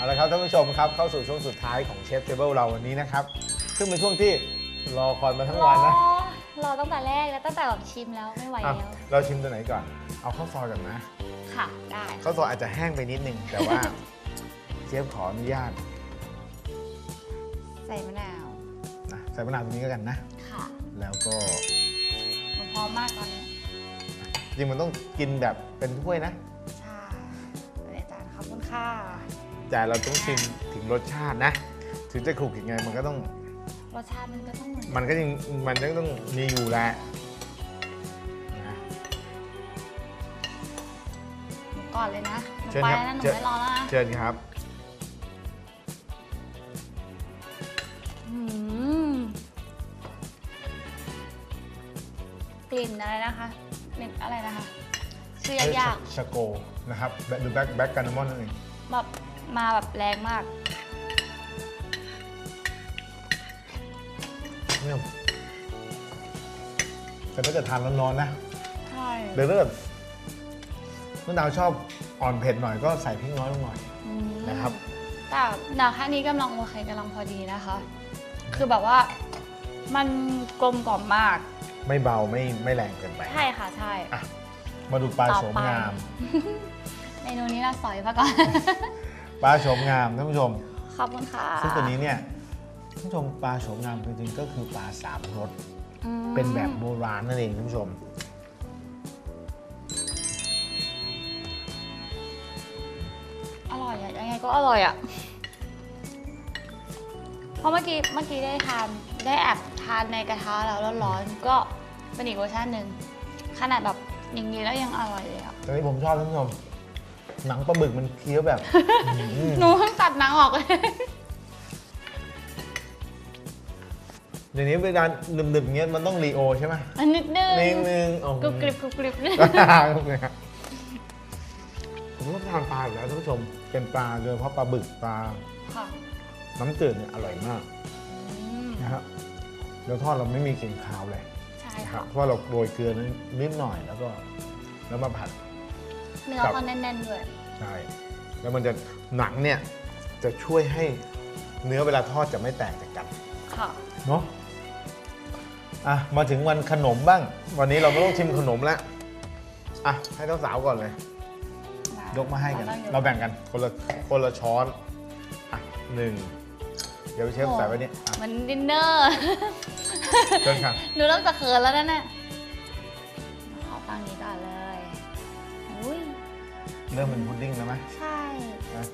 เอาละครับท่านผู้ชมครับเข้าสู่ช่วงสุดท้ายของเชฟเทเบิลเราวันนี้นะครับซึ่งเป็นช่วงที่รอคอยมาทั้งรอวันนะรอตั้งแต่แรกแล้วตั้งแต่แบบชิมแล้วไม่ไหวอะแล้ว เราชิมตัวไหนก่อน เอาข้าวซอยก่อนนะ ค่ะ ได้ข้าวซอยอาจจะแห้งไปนิดนึง แต่ว่าเชฟขออนุญาต ใส่มะนาวนะใส่มะนาวตรงนี้ก็กันนะ ค่ะ แล้วก็มันพร้อมมากตอนนี้จริงมันต้องกินแบบเป็นถ้วยนะ แต่เราต้องชิมถึงรสชาตินะ ถึงจะขลุกยังไงมันก็ต้อง รสชาติมันก็ต้องเหมือนมันก็ยังมันก็ต้องมีอยู่แหละนะหนูก่อนเลยนะหนูเชิญไปครับแล้วนะหนูเชิญไม่รอแล้วนะเชิญครับ อืมกลิ่นอะไรนะคะกลิ่นอะไรนะคะชื่อยากชาโกนะครับหรือแบ็คแบ็คการ์นามอนนั่นเองๆแบบ มาแบบแรงมาก เนี่ยแต่ถ้าเกิดทานร้อนๆนะใช่ เดี๋ยวถ้าเกิดคุณดาวชอบอ่อนเผ็ดหน่อยก็ใส่พริกน้อยลงหน่อยอืมนะครับ แต่ดาวแค่นี้กำลังโอเคกำลังพอดีนะคะ คือแบบว่ามันกลมกล่อมมาก ไม่เบาไม่ไม่แรงเกินไป ใช่ค่ะใช่ อะ มาดูปลาต่อโฉมไปงาม เมนูนี้เราสอยมาก่อน ปลาโฉมงามท่านผู้ชม ขอบคุณค่ะซึ่งตัวนี้เนี่ยท่านผู้ชมปลาโฉมงามจริงๆก็คือปลาสามรสอืมเป็นแบบโบราณนั่นเองท่านผู้ชม อร่อยอะยังไงก็อร่อยอะเพราะเมื่อกี้เมื่อกี้ได้ทานได้แอบทานในกระทะแล้วร้อนๆก็เป็นอีกเวอร์ชันหนึ่งขนาดแบบอย่างนี้แล้วยังอร่อยเลยอะตอนนี้ผมชอบท่านผู้ชม หนังปลาบึกมันเคี้ยวแบบอื้อหือหนูเพิ่งตัดหนังออกเลยอย่างนี้เวลาหนึบๆอย่างเงี้ยมันต้องรีโอใช่ไหมอันนิดนึงนิดนึงโอ้โหกรุบกริบกรุบกริบผมชอบทานปลาอยู่แล้วท่านผู้ชม เป็นปลาโดยเฉพาะปลาบึกปลา ค่ะน้ำจืดเนี่ยอร่อยมากอืมนะครับแล้วทอดเราไม่มีกลิ่นคาวเลย ใช่นะครัค่ะ บเพราะเราโรยเกลือนิดหน่อยแล้วก็แล้วมาผัด เนื้อครับ เขาแน่นๆด้วยใช่ แล้วมันจะหนังเนี่ยจะช่วยให้เนื้อเวลาทอดจะไม่แตกจากกัน ค่ะ เนาะอะ มาถึงวันขนมบ้าง วันนี้เราไม่ต้องชิมขนมแล้ว อะ ให้เจ้าสาวก่อนเลย ยกมาให้กัน เราแบ่งกันคนละคนละช้อน อะหนึ่ง เดี๋ยวเชฟใส่ไว้เนี่ยอะเหมันดินเนอร์ เชิญค่ะ หนูเริ่มจะเขินแล้วนะเนี่ย เริ่มเป็นพุดดิ้งแล้วไหมใช่ นะ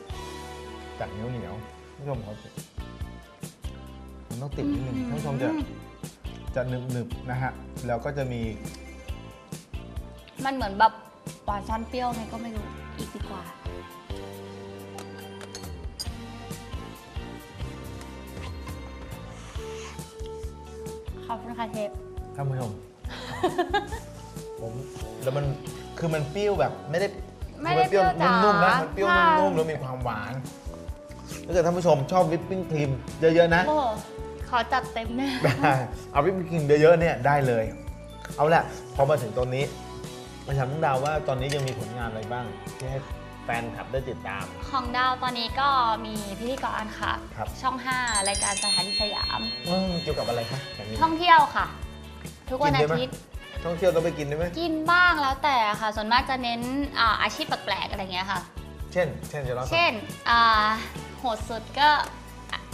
จากเหนียวเหนียวๆท่านผู้ชมเขามันต้องติดนิดนึงท่านผู้ชมจะจะหนึบหนึบๆนะฮะแล้วก็จะมีมันเหมือนแบบหวานซ่อนเปรี้ยวไงก็ไม่รู้ อีกดีกว่า ขอบคุณค่ะเชฟ ท่านผู้ชม ผมแล้วมันคือมันเปรี้ยวแบบไม่ได้ ไม่ได้คือนเปรี้ยวเปรี้ยวจ๋านุ่มๆนะมันเปรี้ยวค่ะนุ่มๆแล้วมีความหวานถ้าเกิดท่านผู้ชมชอบวิปปิ้งครีมเยอะๆนะโอ้ขอจัดเต็มเนี่ยได้เอาวิปปิ้งครีมเยอะๆเนี่ยได้เลย เอาละพอมาถึงตรงนี้มาถามน้องดาวว่าตอนนี้ยังมีผลงานอะไรบ้างที่ให้แฟนคลับได้ติดตาม ของดาวตอนนี้ก็มีพิธีกรค่ะครับช่อง 5 รายการสถานีสยามอืมเกี่ยวกับอะไรคะแบบนี้ท่องเที่ยวค่ะ ทุกวันกินได้อาไหมทิตย์ ท่องเที่ยวต้องไปกินได้ไหมกินบ้างแล้วแต่ค่ะ ส่วนมากจะเน้นอาอาชีพแปลกๆอะไรเงี้ยค่ะ เช่น เช่นจะเล่าให้ฟังเช่นอ่าโหดสุดก็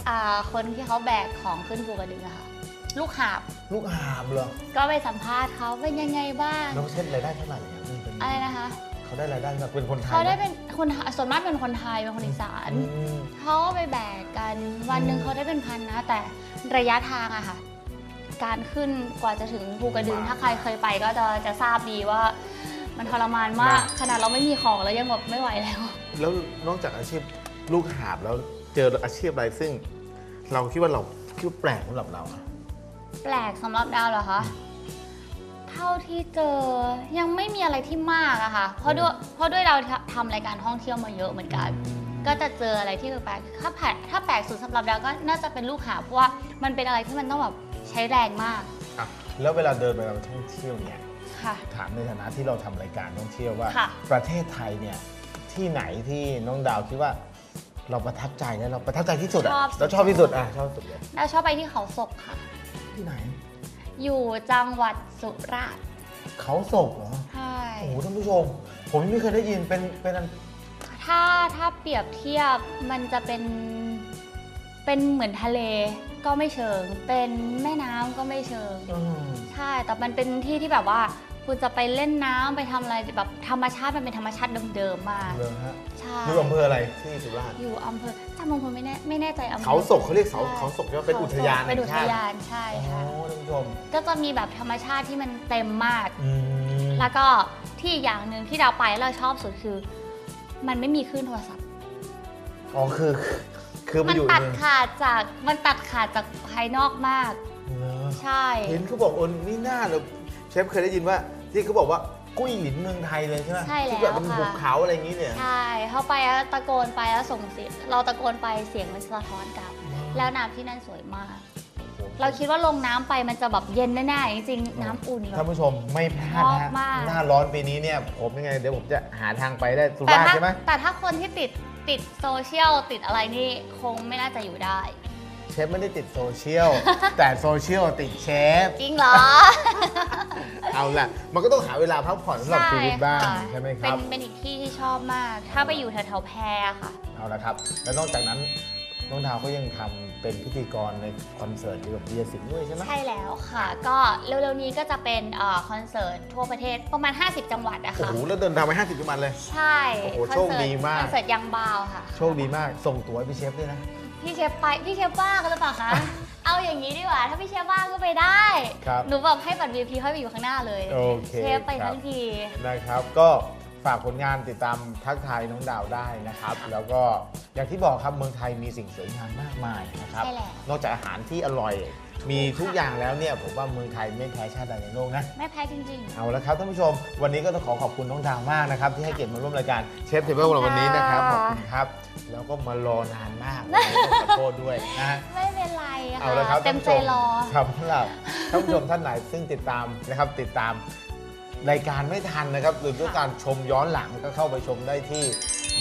อ่าคนที่เขาแบกของขึ้นภูกระดึงอะค่ะ ลูกหาบลูกหาบเหรอก็ไปสัมภาษณ์เขาเป็นยังไงบ้างแล้วเช่นรายได้เท่าไหร่เนี่ยอืมเป็นอะไรนะคะ เขาได้รายได้แบบเป็นคนไทยเขาได้ไหมเป็นคนไทยส่วนมากเป็นคนไทยเป็นคนอีสานอืม เขาก็ไปแบกกันวันหนึ่งอืมเขาได้เป็นพันนะ แต่ระยะทางอะค่ะ การขึ้นกว่าจะถึงภูกระดึงลำบากถ้าใครเคยไปก็จะจะทราบดีว่า มันทรมานมากนะขนาดเราไม่มีของแล้วยังแบบไม่ไหวแล้ว แล้วนอกจากอาชีพลูกหาบแล้วเจออาชีพอะไรซึ่ง เราคิดว่าเราคิดว่าแปลกสำหรับเราอะแปลกสำหรับดาวเหรอคะเท่าที่เจอยังไม่มีอะไรที่มากอะค่ะ เพราะด้วยเพราะด้วยเราทำรายการท่องเที่ยวมาเยอะเหมือนกัน ก็จะเจออะไรที่แปลกๆถ้าแปลกถ้าแปลกสุดสำหรับดาวก็น่าจะเป็นลูกหาบเพราะว่ามันเป็นอะไรที่มันต้องแบบ ใช้แรงมากอะแล้วเวลาเดินไปเราท่องเที่ยวเนี่ยค่ะ ถามในฐานะที่เราทำรายการท่องเที่ยวว่า ค่ะ ประเทศไทยเนี่ยที่ไหนที่น้องดาวคิดว่า เราประทับใจแล้วเราประทับใจที่สุดอะชอบ เราชอบที่สุดอะชอบที่สุดเลยเราชอบไปที่เขาศกค่ะ ที่ไหน อยู่จังหวัดสุราษฎร์เขาศกเหรอใช่โอ้โหท่านผู้ชม ผมยังไม่เคยได้ยินเป็นเป็นอัน ถ้าถ้าเปรียบเทียบมันจะเป็นเป็นเหมือนทะเล ก็ไม่เชิง เป็นแม่น้ำก็ไม่เชิง อืมใช่ แต่มันเป็นที่ที่แบบว่า คุณจะไปเล่นน้ำไปทำอะไรแบบธรรมชาติมันเป็นธรรมชาติเดิมๆมากเลยฮะใช่ อยู่อำเภออะไรที่สุราษฎร์อยู่อำเภอจำอำเภอไม่แน่ไม่แน่ใจอำเภอเขาศกเขาเรียกเขาใช่เขาศกใช่ไหมเป็นอุทยานเป็นอุแห่งชาติทยานใช่โอ้ค่ะ ท่านผู้ชมก็จะมีแบบธรรมชาติที่มันเต็มมาก อืมแล้วก็ที่อีกอย่างหนึ่งที่เราไปแล้วเราชอบสุดคือ มันไม่มีคลื่นโทรศัพท์ อ๋อคือ คือมัมาอยู่ตัดเมืองขาดจากมันตัดขาดจากภายนอกมาก เหรอใช่ เห็นเขาบอกโอนนี่น่าเลยเชฟเคยได้ยินว่าที่เขาบอกว่ากุ้ยหลินเมืองไทยเลยใช่ไหมใช่ที่แล้แบบวเป็นค่ะภูเขาอะไรอย่างนี้เนี่ย ใช่ เข้าไปแล้วตะโกนไปแล้วส่งเสียงเราตะโกนไปเสียงมันสะท้อนกลับแล้วน้ำที่นั่นสวยมาก เราคิดว่าลงน้ำไปมันจะแบบเย็นแน่ๆจริงๆน้ำอุ่นแบท่านบ ผู้ชมไม่พลาดชอบนะมาก หน้าร้อนปีนี้เนี่ยผมยังไง เดี๋ยวผมจะหาทางไปได้สุแต่ราษฎร์ถ้าใช่ไหมแต่ถ้าคนที่ติด ติดโซเชียลติดอะไรนี่คงไม่น่าจะอยู่ได้ เชฟไม่ได้ติดโซเชียล แต่โซเชียลติดเชฟ จริงเหรอ เอาล่ะ มันก็ต้องหาเวลาพักผ่อนสำหรับชีวิตบ้างค่ะใช่ไหมคเป็รันบเป็นอีกที่ที่ชอบมาก ถ้าไปอยู่แถวๆแพรค่ะ เอาละครับ แล้วนอกจากนั้น น้องดาวก็ยังทำเป็นพิธีกรในคอนเสิร์ตเกี่ยวกับเบียร์สิงห์ด้วยใช่ไหม ใช่แล้วค่ะ ก็เร็วๆนี้ก็จะเป็นเอ่อคอนเสิร์ตทั่วประเทศประมาณ 50 จังหวัดนะโอ้คะ โห แล้วเดินทางไป 50จังหวัดเลย ใช่โอ้โหคอนโชคเสิร์ตดีมาก คอนเสิร์ตยังบาวค่ะ โชคดีมาก ส่งตั๋วให้พี่เชฟด้วยนะ พี่เชฟไปพี่เชฟว่างกันหรือเปล่าคะ เอาอย่างนี้ดีกว่า ถ้าพี่เชฟว่างก็ไปได้ ครับหนูแบบให้บัตร VIP ให้ไปอยู่ข้างหน้าเลย โอเคเชฟไปครับ ทั้งที นะครับ ก็ ฝากผลงานติดตามทักทายน้องดาวได้นะครับ แล้วก็อย่างที่บอกครับเมืองไทยมีสิ่งสวยงามมากมายนะครับ ใช่แล้ว นอกจากอาหารที่อร่อย มีทุกอย่างแล้วเนี่ยผมว่าเมืองไทยไม่แพ้ชาติใดในโลกนะ ไม่แพ้จริงเอาละครับท่านผู้ชม วันนี้ก็ต้องขอขอบคุณน้องดาวมากนะครับ ที่ให้เกียรติมาร่วมรายการเชฟเทเบิลของเราวันนี้นะครับขอบคุณครับ แล้วก็มารอนานมากวันนี้ต้องขอโทษด้วยนะฮะๆไม่เป็นไรค่ะเอาละครับเต็มใจรอ ครับสำหรับท่านผู้ชมท่านไหนซึ่งติดตามนะครับติดตาม รายการไม่ทันนะครับหรือต้องการชมย้อนหลังก็เข้าไปชมได้ที่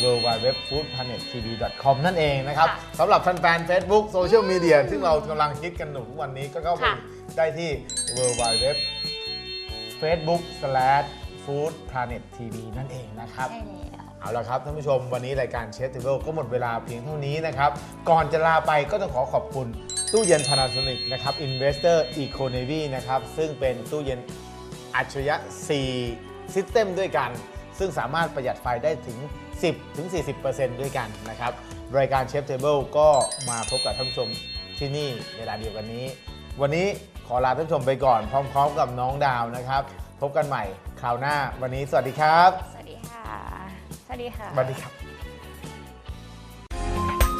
w w w f o o d p l a n e t t v c o m นั่นเองนะครับค่ะสำหรับแฟนๆ Facebook โซเชียลมีเดียซึ่งเรากำลังฮิตกันหนุทุกวันนี้ก็เข้าไปค่ะได้ที่ w w w facebook slash food planet tv นั่นเองนะครับใช่แล้วเอาละครับท่านผู้ชมวันนี้รายการเชฟเทเบิลก็หมดเวลาเพียงเท่านี้นะครับ ก่อนจะลาไปก็ต้องขอขอบคุณตู้เย็น Panasonic นะครับ Investor Eco Navy นะครับ ซึ่งเป็นตู้เย็น อัจฉริยะ4ซิสเต็มด้วยกัน ซึ่งสามารถประหยัดไฟได้ถึง 10ถึง40%ด้วยกันนะครับ รายการเชฟเทเบิลก็มาพบกับท่านผู้ชมที่นี่เวลาเดียวกันนี้ วันนี้ขอลาท่านผู้ชมไปก่อนพร้อมๆกับน้องดาวนะครับ พบกันใหม่คราวหน้าวันนี้สวัสดีครับ สวัสดีค่ะ สวัสดีค่ะ สวัสดีครับ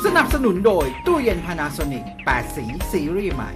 สนับสนุนโดยตู้เย็น Panasonic 8 สีซีรีส์ใหม่